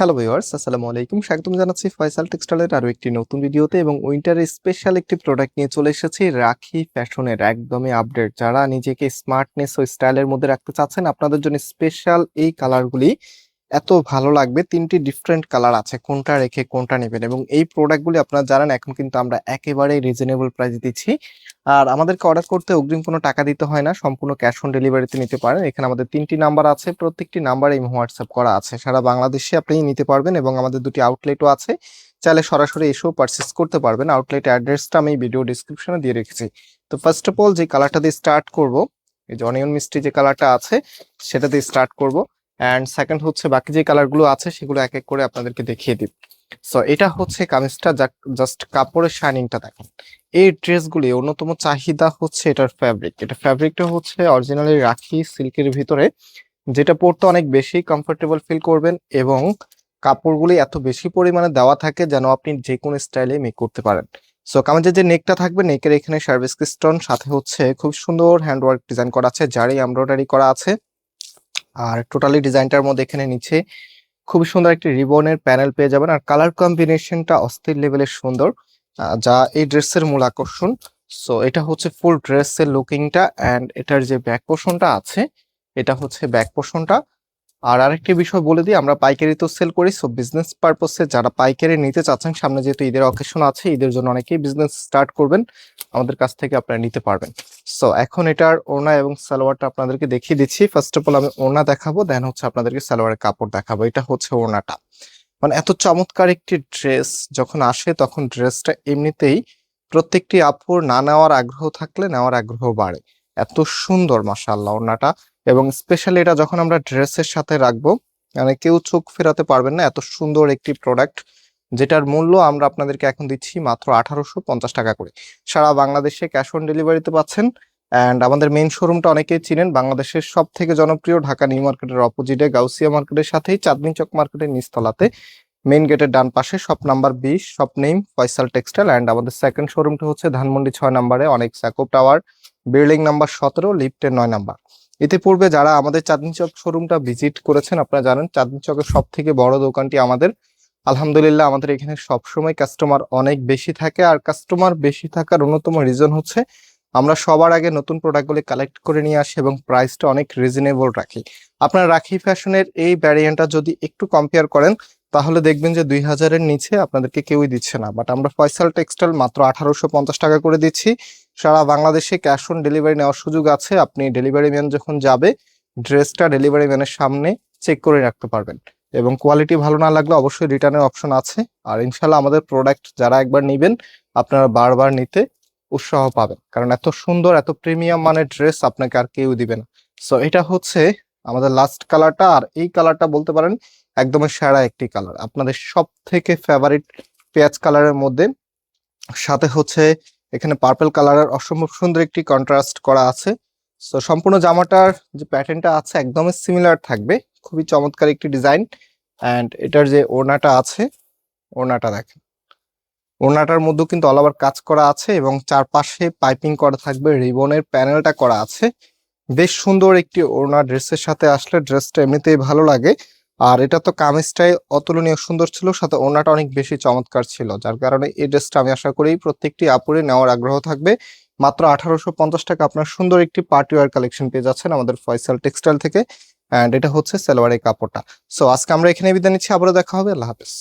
Hello viewers আসসালামু আলাইকুম। স্বাগতম জানাচ্ছি ফয়সাল টেক্সটাইলের আরও একটি নতুন ভিডিওতে এবং উইন্টারের স্পেশাল একটি প্রোডাক্ট নিয়ে চলে এসেছি রাখি ফ্যাশনের একদমই আপডেট যারা নিজেকে স্মার্টনেস ও স্টাইলের মধ্যে রাখতে চাচ্ছেন, আপনাদের জন্য স্পেশাল এই কালারগুলি এত ভালো লাগবে। তিনটি ডিফারেন্ট কালার আছে, কোনটা রেখে কোনটা নেবেন এবং এই প্রোডাক্টগুলি আপনারা জানেন, এখন কিন্তু আমরা একেবারে রিজনেবল প্রাইস দিচ্ছি। আর আমাদেরকে অর্ডার করতে অগ্রিম কোনো টাকা দিতে হয় না, সম্পূর্ণ ক্যাশ অন ডেলিভারিতে নিতে পারেন। এখানে আমাদের তিনটি নাম্বার আছে, প্রত্যেকটি নাম্বারে হোয়াটসঅ্যাপ করা আছে। সারা বাংলাদেশে আপনি নিতে পারবেন এবং আমাদের দুটি আউটলেটও আছে। চাইলে সরাসরি এসেও পারচেস করতে পারবেন। আউটলেট অ্যাড্রেসটা আমি ভিডিও ডিসক্রিপশনে দিয়ে রেখেছি। তো ফার্স্ট অফ অল যে কালারটা দিয়ে স্টার্ট করব, এই যে অনিয়ন মিষ্টি যে কালারটা আছে, সেটা দিয়ে স্টার্ট করব। অ্যান্ড সেকেন্ড হচ্ছে বাকি যে কালারগুলো আছে সেগুলো এক এক করে আপনাদেরকে দেখিয়ে দিব সো এটা হচ্ছে কামিজটা জাস্ট কাপড়ের শাইনিংটা দেখেন। এই ড্রেসগুলি অন্যতম চাহিদা হচ্ছে এটার ফ্যাব্রিক এটা ফ্যাব্রিকটা হচ্ছে অরিজিনালি রাখি সিল্কের ভিতরে, যেটা পরতে অনেক বেশি কমফোর্টেবল ফিল করবেন এবং কাপড়গুলি এত বেশি পরিমাণে দেওয়া থাকে যেন আপনি যে কোনো স্টাইলে মেক করতে পারেন। সো কামিজের যে নেকটা থাকবে নেকের এখানে সার্ভিস স্টোন সাথে হচ্ছে খুব সুন্দর হ্যান্ডওয়ার্ক ডিজাইন করা আছে জারি এমব্রয়ডারি করা আছে। আর টোটালি ডিজাইনটার মধ্যে এখানে নিচে খুব সুন্দর একটি রিবনের প্যানেল পেয়ে যাবেন। আর কালার কম্বিনেশনটা অস্থির লেভেলের সুন্দর যা এই ড্রেসের মূল আকর্ষণ। সো এটা হচ্ছে ফুল ড্রেসের লুকিংটা অ্যান্ড এটার যে ব্যাক পোর্শনটা আছে, এটা হচ্ছে ব্যাক পোর্শনটা আর আরেকটি বিষয় বলে দিই, আমরা পাইকারি তো সেল করি সো বিজনেস পারপসে যারা পাইকারি নিতে চাচ্ছেন, সামনে যেহেতু ঈদের অকেশন আছে, ঈদের জন্য অনেকেই বিজনেস স্টার্ট করবেন। আমাদের কাছ থেকে আপনারা নিতে পারবেন। সো এখন এটার ওড়না এবং সালোয়ারটা আপনাদেরকে দেখিয়ে দিচ্ছি। ফার্স্ট অফ অল আমি ওড়না দেখাবো দেন হচ্ছে আপনাদেরকে সালোয়ারের কাপড় দেখাবো। এটা হচ্ছে ওড়নাটা। মানে এত চমৎকার একটি ড্রেস, যখন আসে তখন ড্রেসটা এমনিতেই প্রত্যেকটি আপুর না নেওয়ার আগ্রহ থাকলে নেওয়ার আগ্রহ বাড়ে। এত সুন্দর, মাশাআল্লাহ, ওড়নাটা। এবং স্পেশালি এটা যখন আমরা ড্রেসের সাথে রাখব মানে কেউ চোখ ফেরাতে পারবেন না, এত সুন্দর একটি প্রোডাক্ট যেটার মূল্য আমরা আপনাদেরকে এখন দিচ্ছি মাত্র আঠারোশো পঞ্চাশ টাকা করে। সারা বাংলাদেশে ক্যাশ অন ডেলিভারিতে পাচ্ছেন অ্যান্ড আমাদের মেইন শোরুমটা অনেকেই চিনেন। বাংলাদেশের সব থেকে জনপ্রিয় ঢাকা নিউ মার্কেটের অপোজিটে গাউসিয়া মার্কেটের সাথেই চাঁদনি চক মার্কেটের নিচতলাতে। মেইন গেটের ডান পাশে শপ নাম্বার বিশ shop name Faisal textile and আমাদের সেকেন্ড শোরুমটা হচ্ছে ধানমন্ডি ছয় নাম্বারে, অনেক স্যাকোপ টাওয়ার বিল্ডিং নাম্বার সতেরো লিফটের নয় নাম্বার। ইতিপূর্বে যারা আমাদের চাঁদনি চক শোরুমটা ভিজিট করেছেন, আপনারা জানেন, চাঁদনি চকের সব থেকে বড় দোকানটি আমাদের আলহামদুলিল্লাহ, আমাদের এখানে সবসময় কাস্টমার অনেক বেশি থাকে। আর কাস্টমার বেশি থাকার অন্যতম রিজন হচ্ছে, আমরা সবার আগে নতুন প্রোডাক্টগুলি কালেক্ট করে নিয়ে আসি এবং প্রাইসটা অনেক রিজনেবল রাখি। আপনার রাখি ফ্যাশনের এই ভ্যারিয়েন্টটা যদি একটু কম্পেয়ার করেন, তাহলে দেখবেন যে দুই হাজারের নিচে আপনাদেরকে কেউই দিচ্ছে না। বাট আমরা ফয়সাল টেক্সটাইল মাত্র আঠারোশো পঞ্চাশ টাকা করে দিচ্ছি। সারা বাংলাদেশে ক্যাশ অন ডেলিভারি নেওয়ার সুযোগ আছে। আপনি ডেলিভারি ম্যান যখন যাবে ড্রেসটা ডেলিভারি ম্যানের সামনে চেক করে রাখতে পারবেন। এবং কোয়ালিটি ভালো না লাগলে অবশ্যই রিটার্নের অপশন আছে। আর ইনশাল্লাহ আমাদের প্রোডাক্ট যারা একবার নেবেন, আপনারা বারবার নিতে উৎসাহ পাবেন। কারণ এত সুন্দর, এত প্রিমিয়াম মানের ড্রেস আপনাকে আর কেউ দিবে না। সো এটা হচ্ছে আমাদের লাস্ট কালারটা আর এই কালারটা বলতে পারেন, একদমই সেরা একটি কালার আপনাদের সব থেকে ফেভারিট পেঁয়াজ কালারের মধ্যে, সাথে হচ্ছে এখানে পার্পেল কালারের অসম্ভব সুন্দর একটি কন্ট্রাস্ট করা আছে। সো সম্পূর্ণ জামাটার যে প্যাটার্নটা আছে, একদমই সিমিলার থাকবে। খুবই চমৎকার একটি ডিজাইন। অ্যান্ড এটার যে ওড়নাটা আছে, ওড়নাটা দেখেন। ওড়নাটার মধ্যেও কিন্তু অল ওভার কাজ করা আছে এবং চারপাশে পাইপিং করা থাকবে, রিবনের প্যানেলটা করা আছে। বেশ সুন্দর একটি ওড়না ড্রেসের সাথে আসলে ড্রেসটা এমনিতেই ভালো লাগে। আর এটা তো কামিজটাই অতুলনীয় সুন্দর ছিল, সাথে ওড়নাটা অনেক বেশি চমৎকার ছিল, যার কারণে এই ড্রেসটা আমি আশা করি প্রত্যেকটি আপুরে নেওয়ার আগ্রহ থাকবে। মাত্র আঠারোশো পঞ্চাশ টাকা আপনার সুন্দর একটি পার্টি ওয়ার কালেকশন পেয়ে যাচ্ছেন আমাদের ফয়সাল টেক্সটাইল থেকে। অ্যান্ড এটা হচ্ছে সালোয়ারের কাপড়টা। সো আজকে আমরা এখানে বিদায় নিচ্ছি। আবারও দেখা হবে। আল্লাহ হাফেজ।